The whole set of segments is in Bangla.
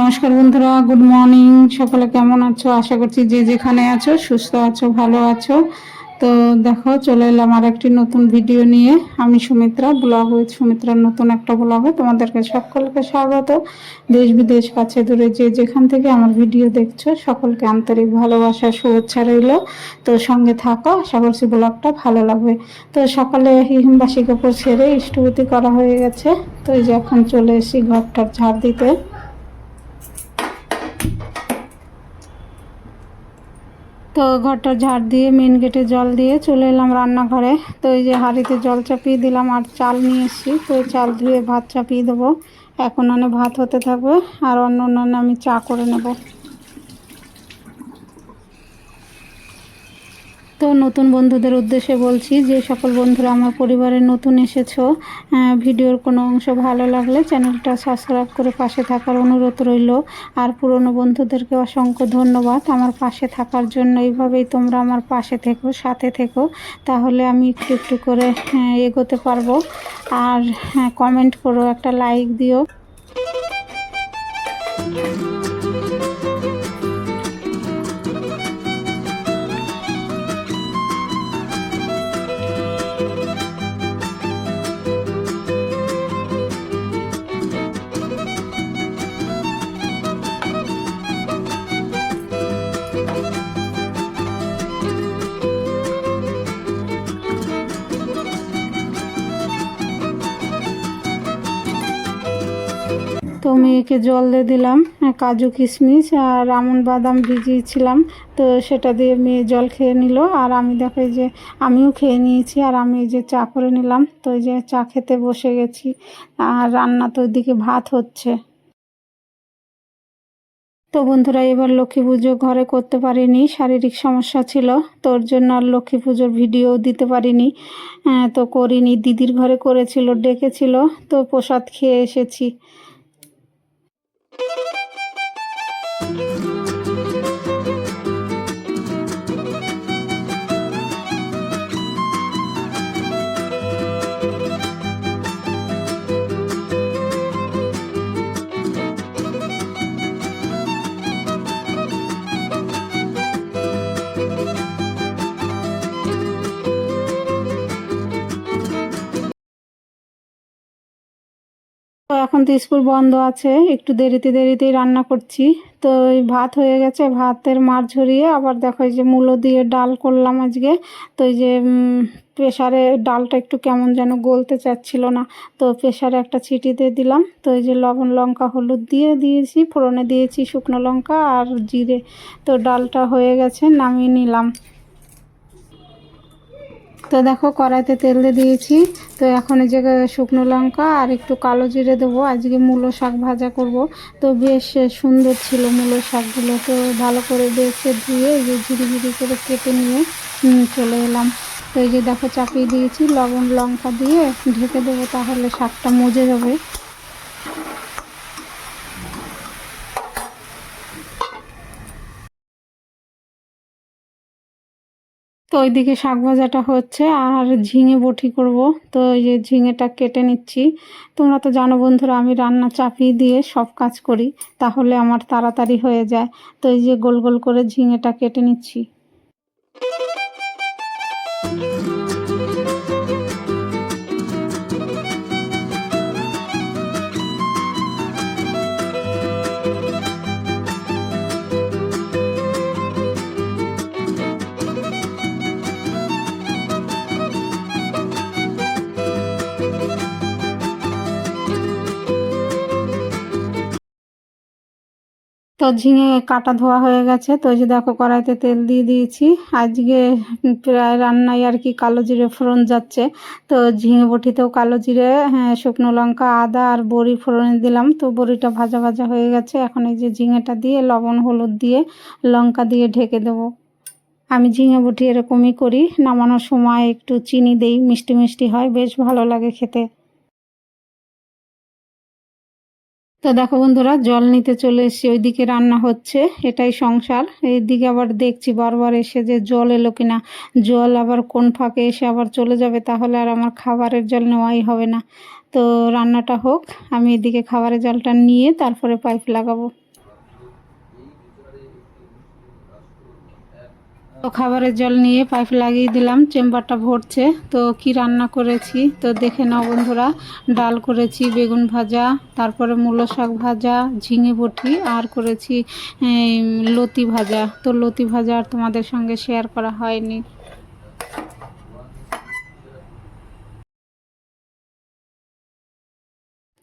নমস্কার বন্ধুরা, গুড মর্নিং। সকলে কেমন আছো? আশা করছি যে যেখানে আছো, সুস্থ আছো, ভালো আছো। তো দেখো, চলে এলাম আর একটি নতুন ভিডিও নিয়ে। আমি সুমিত্রা ব্লগ উইথ সুমিত্রার নতুন একটা ব্লগে তোমাদেরকে সকলকে স্বাগত। দেশ বিদেশ, কাছে দূরে যে যেখান থেকে আমার ভিডিও দেখছ, সকলকে আন্তরিক ভালোবাসা, শুভেচ্ছা রইল। তো সঙ্গে থাকো, আশা করছি ব্লগটা ভালো লাগবে। তো সকালে হিমবাসী কাপড় ছেড়ে ইষ্টভূতি করা হয়ে গেছে। তো এই যে এখন চলে এসেছি ঘরটার ঝাড় দিতে। তো ঘরটা ঝাড় দিয়ে মেন গেটে জল দিয়ে চলে এলাম রান্নাঘরে। তো এই যে হাঁড়িতে জল চাপিয়ে দিলাম আর চাল নিয়ে এসেছি। তো চাল ধুয়ে ভাত চাপিয়ে দেবো। এখন আনে ভাত হতে থাকবে আর অন্য অন্যান্য আমি চা করে নেব। তো নতুন বন্ধুদের উদ্দেশ্যে বলছি যে, সকল বন্ধুরা আমার পরিবারে নতুন এসেছ ভিডিওর কোনো অংশ ভালো লাগলে চ্যানেলটা সাবস্ক্রাইব করে পাশে থাকার অনুরোধ রইল। আর পুরনো বন্ধুদেরকে অসংখ্য ধন্যবাদ। আমার পাশে থাকার জন্য এইভাবেই তোমরা আমার পাশে থেকো, সাথে থেকো। তাহলে আমি একটু একটু করে এগোতে পারব। আর কমেন্ট করো, একটা লাইক দিও। মেয়েকে জল দিয়ে দিলাম, কাজু কিশমিশ আর আমন বাদাম ভিজিয়েছিলাম। তো সেটা দিয়ে মেয়ে জল খেয়ে নিল। আর আমি দেখো যে আমিও খেয়ে নিয়েছি আর আমি যে চা করে নিলাম। তো এই যে চা খেতে বসে গেছি। আর রান্না তো ওইদিকে ভাত হচ্ছে। তো বন্ধুরা, এবার লক্ষ্মী পুজো ঘরে করতে পারিনি, শারীরিক সমস্যা ছিল। তোর জন্য আর লক্ষ্মী পুজোর ভিডিও দিতে পারিনি। তো করিনি, দিদির ঘরে করেছিল, ডেকেছিল। তো প্রসাদ খেয়ে এসেছি। Thank you. তো এখন তো স্কুল বন্ধ আছে, একটু দেরিতে দেরিতেই রান্না করছি। তো এই ভাত হয়ে গেছে, ভাতের মার ঝরিয়ে আবার দেখো যে মূলো দিয়ে ডাল করলাম আজকে। তো এই যে প্রেশারে ডালটা একটু কেমন যেন গলতে চাচ্ছিল না, তো প্রেশারে একটা ছিটি দিয়ে দিলাম। তো এই যে লবণ, লঙ্কা, হলুদ দিয়ে দিয়েছি, ফোড়নে দিয়েছি শুকনো লঙ্কা আর জিরে। তো ডালটা হয়ে গেছে, নামিয়ে নিলাম। তো দেখো কড়াইতে তেল দিয়ে দিয়েছি। তো এখন এই যে শুকনো লঙ্কা আর একটু কালো জিরে দেবো। আজকে মূলো শাক ভাজা করব। তো বেশ সুন্দর ছিল মূলো শাকগুলো। তো ভালো করে বেছে ধুয়ে এই যে ঝিরি ঝিরি করে কেটে নিয়ে চলে এলাম। তো এই যে দেখো চাপিয়ে দিয়েছি লবণ লঙ্কা দিয়ে। ঢেকে দেবো তাহলে শাকটা মজে যাবে। তো ওইদিকে শাক ভাজাটা হচ্ছে, আর ঝিঙে বটি করব। তো এই যে ঝিঙেটা কেটে নিচ্ছি। তোমরা তো জানো বন্ধুরা, আমি রান্না চাপিয়ে দিয়ে সব কাজ করি, তাহলে আমার তাড়াতাড়ি হয়ে যায়। তো এই যে গোল গোল করে ঝিঙেটা কেটে নিচ্ছি। ঝিঙে কাটা ধোয়া হয়ে গেছে। তো যে দেখো, কড়াইতে তেল দিয়ে দিয়েছি। আজকে প্রায় রান্নায় আর কি কালো জিরে ফোড়ন যাচ্ছে। তো ঝিঙে বটিতেও কালো জিরে হ্যাঁ শুকনো লঙ্কা, আদা আর বড়ি ফোড়নে দিলাম। তো বড়িটা ভাজা ভাজা হয়ে গেছে। এখন এই যে ঝিঙেটা দিয়ে লবণ, হলুদ দিয়ে লঙ্কা দিয়ে ঢেকে দেবো। আমি ঝিঙে বটি এরকমই করি। নামানোর সময় একটু চিনি দেই, মিষ্টি মিষ্টি হয়। বেশ ভালো লাগে খেতে। তো দেখো বন্ধুরা, জল নিতে চলে এসেছি, ওইদিকে রান্না হচ্ছে, এটাই সংসার। এইদিকে আবার দেখছি বারবার এসে যে জল এলো কিনা, জল আবার কোন ফাঁকে এসে আবার চলে যাবে, তাহলে আর আমার খাবারের জল নেওয়াই হবে না। তো রান্নাটা হোক, আমি এদিকে খাবারের জলটা নিয়ে তারপরে পাইপ লাগাবো। তো খাবারের জল নিয়ে পাইপ লাগিয়ে দিলাম, চেম্বারটা ভরছে। তো কি রান্না করেছি? তো দেখে নাও বন্ধুরা, ডাল করেছি, বেগুন ভাজা, তারপরে মূলো শাক ভাজা, ঝিঙে বটি আর করেছি লতি ভাজা। তো লতি ভাজা আর তোমাদের সঙ্গে শেয়ার করা হয়নি।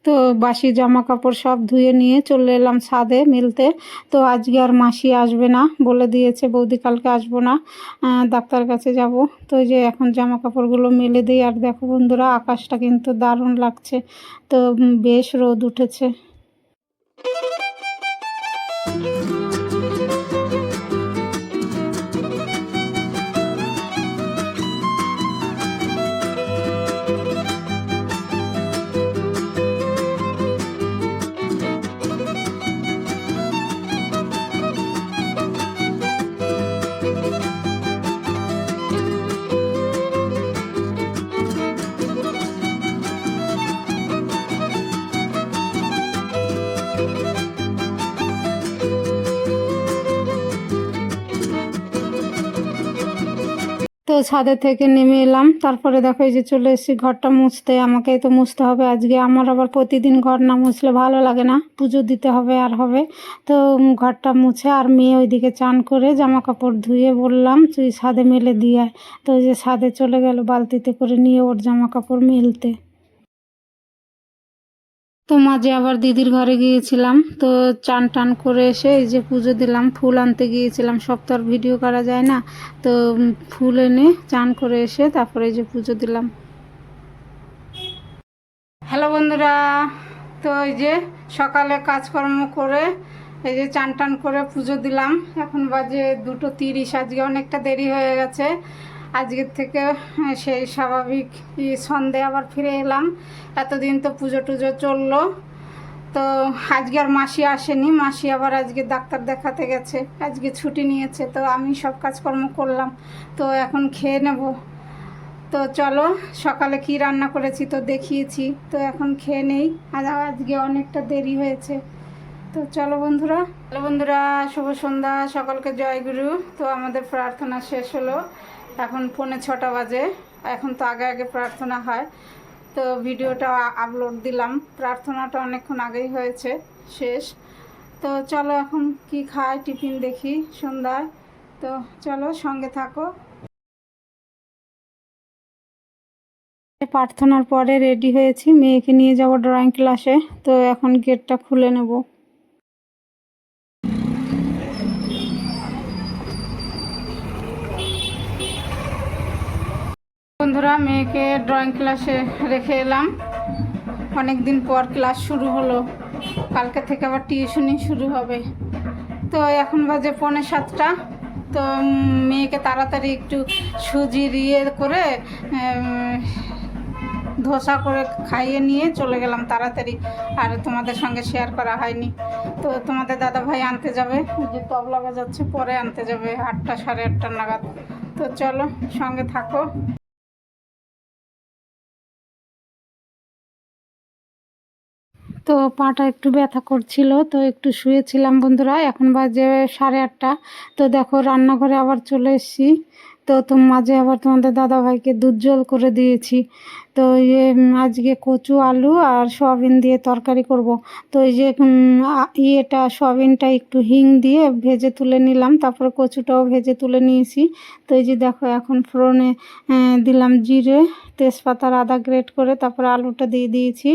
তো বাসি জামা কাপড় সব ধুয়ে নিয়ে চলে এলাম ছাদে মিলতে। তো আজকে আর মাসি আসবে না বলে দিয়েছে, বৌদি কালকে আসব না ডাক্তার কাছে যাব। তো যে এখন জামা কাপড়গুলো মেলে দিই, আর দেখো বন্ধুরা, আকাশটা কিন্তু দারুণ লাগছে। তো বেশ রোদ উঠেছে। তো ছাদে থেকে নেমে এলাম। তারপরে দেখো এই যে চলে এসেছি, ঘরটা মুছতে। আমাকে তো মুছতে হবে। আজকে আমার আবার প্রতিদিন ঘর না মুছলে ভালো লাগে না। পুজো দিতে হবে আর হবে। তো ঘরটা মুছে আর মেয়ে ওইদিকে চান করে জামা কাপড় ধুয়ে বললাম, তুই ছাদে মেলে দিয়ে তো ওই যে ছাদে চলে গেল, বালতিতে করে নিয়ে ওর জামা কাপড় মেলতে। তো মাঝে আবার দিদির ঘরে গিয়েছিলাম, তো চান টান করে এসে এই যে পুজো দিলাম, ফুল আনতে গিয়েছিলাম, সব তো আর ভিডিও করা যায় না, তো ফুল এনে চান করে এসে তারপরে এই যে পুজো দিলাম। হ্যালো বন্ধুরা, তো এই যে সকালে কাজকর্ম করে এই যে চান টান করে পুজো দিলাম, এখন বাজে দুটো তিরিশ, আজকে অনেকটা দেরি হয়ে গেছে। আজকের থেকে সেই স্বাভাবিক সন্ধে আবার ফিরে এলাম। এতদিন তো পুজো টুজো চলল। তো আজকে আর মাসি আসেনি। মাসি আবার আজকে ডাক্তার দেখাতে গেছে। আজকে ছুটি নিয়েছে। তো আমি সব কাজকর্ম করলাম। তো এখন খেয়ে নেব। তো চলো, সকালে কি রান্না করেছি তো দেখিয়েছি। তো এখন খেয়ে নেই। আজ আজকে অনেকটা দেরি হয়েছে। তো চলো বন্ধুরা। চলো বন্ধুরা, শুভ সন্ধ্যা। সকলকে জয়গুরু তো আমাদের প্রার্থনা শেষ হলো। এখন পৌনে ছটা বাজে। এখন তো আগে আগে প্রার্থনা হয়। তো ভিডিওটা আপলোড দিলাম। প্রার্থনাটা অনেকক্ষণ আগেই হয়েছে, শেষ। তো চলো এখন কি খায় টিফিন দেখি সন্ধ্যায়। তো চলো সঙ্গে থাকো। প্রার্থনার পরে রেডি হয়েছি। মেয়েকে নিয়ে যাব ড্রয়িং ক্লাসে তো এখন গেটটা খুলে নেব। বন্ধুরা, মেয়েকে ড্রয়িং ক্লাসে রেখে এলাম। অনেক দিন পর ক্লাস শুরু হলো। কালকে থেকে আবার টিউশনি শুরু হবে। তো এখন বাজে পৌনে সাতটা। তো মেয়েকে তাড়াতাড়ি একটু সুজি ইয়ে করে ধোসা করে খাইয়ে নিয়ে চলে গেলাম তাড়াতাড়ি। আর তোমাদের সঙ্গে শেয়ার করা হয়নি। তো তোমাদের দাদা ভাই আনতে যাবে। যে তবলা বাজাচ্ছে, পরে আনতে যাবে আটটা সাড়ে আটটা নাগাদ। তো চলো, সঙ্গে থাকো। তো পাটা একটু ব্যথা করছিল, তো একটু শুয়েছিলাম বন্ধুরা। এখন বাজে সাড়ে আটটা। তো দেখো, রান্নাঘরে আবার চলে এসেছি। তো তো মাঝে আবার তোমাদের দাদাভাইকে দুধ জল করে দিয়েছি। তো ইয়ে আজকে কচু, আলু আর সয়াবিন দিয়ে তরকারি করব। তো এই যে ইয়েটা, সয়াবিনটা একটু হিং দিয়ে ভেজে তুলে নিলাম। তারপরে কচুটাও ভেজে তুলে নিয়েছি। তো এই যে দেখো, এখন ফোড়নে দিলাম জিরে, তেজপাতার আদা গ্রেট করে তারপরে আলুটা দিয়ে দিয়েছি।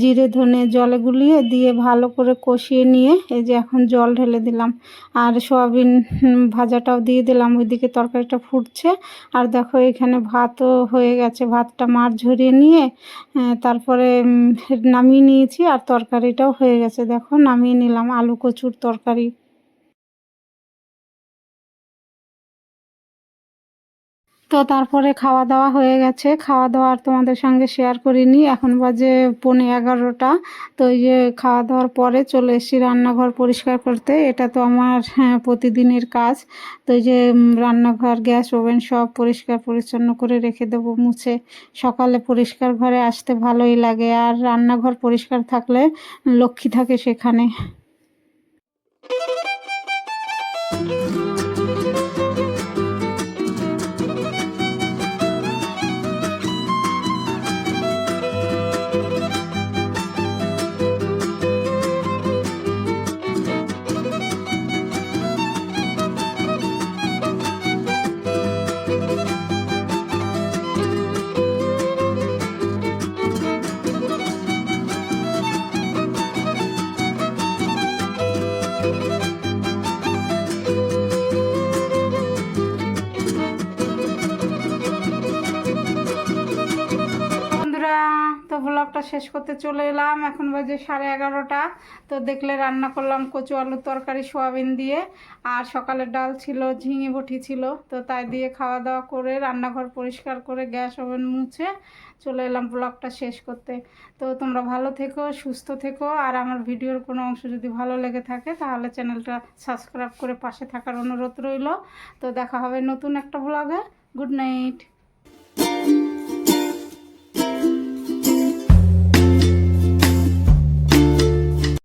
জিরে, ধনে, জলে গুলিয়ে দিয়ে ভালো করে কষিয়ে নিয়ে এই যে এখন জল ঢেলে দিলাম। আর সয়াবিন ভাজাটাও দিয়ে দিলাম। ওইদিকে তরকারিটা ফুটছে। আর দেখো এখানে ভাতও হয়ে গেছে। ভাতটা মার ঝরিয়ে নিয়ে তারপরে নামিয়ে নিয়েছি। আর তরকারিটাও হয়ে গেছে। দেখো নামিয়ে নিলাম। আলু কচুর তরকারি। তো তারপরে খাওয়া দাওয়া হয়ে গেছে। খাওয়া দাওয়া আর তোমাদের সঙ্গে শেয়ার করিনি। এখন বাজে পৌনে এগারোটা। তো এই যে খাওয়া দাওয়ার পরে চলে এসেছি রান্নাঘর পরিষ্কার করতে। এটা তো আমার হ্যাঁ, প্রতিদিনের কাজ। তো এই যে রান্নাঘর গ্যাস ওভেন সব পরিষ্কার পরিচ্ছন্ন করে রেখে দেবো মুছে। সকালে পরিষ্কার ঘরে আসতে ভালোই লাগে। আর রান্নাঘর পরিষ্কার থাকলে লক্ষ্মী থাকে সেখানে। শেষ করতে চলে এলাম। এখন বাজে সাড়ে এগারোটা। তো দেখলে রান্না করলাম কচু আলুর তরকারি, সোয়াবিন দিয়ে। আর সকালের ডাল ছিল, ঝিঙে বটি ছিল। তো তাই দিয়ে খাওয়া দাওয়া করে রান্নাঘর পরিষ্কার করে গ্যাস ওভেন মুছে চলে এলাম ব্লগটা শেষ করতে। তো তোমরা ভালো থেকো, সুস্থ থেকো। আর আমার ভিডিওর কোনো অংশ যদি ভালো লেগে থাকে, তাহলে চ্যানেলটা সাবস্ক্রাইব করে পাশে থাকার অনুরোধ রইল। তো দেখা হবে নতুন একটা ব্লগে। Good night.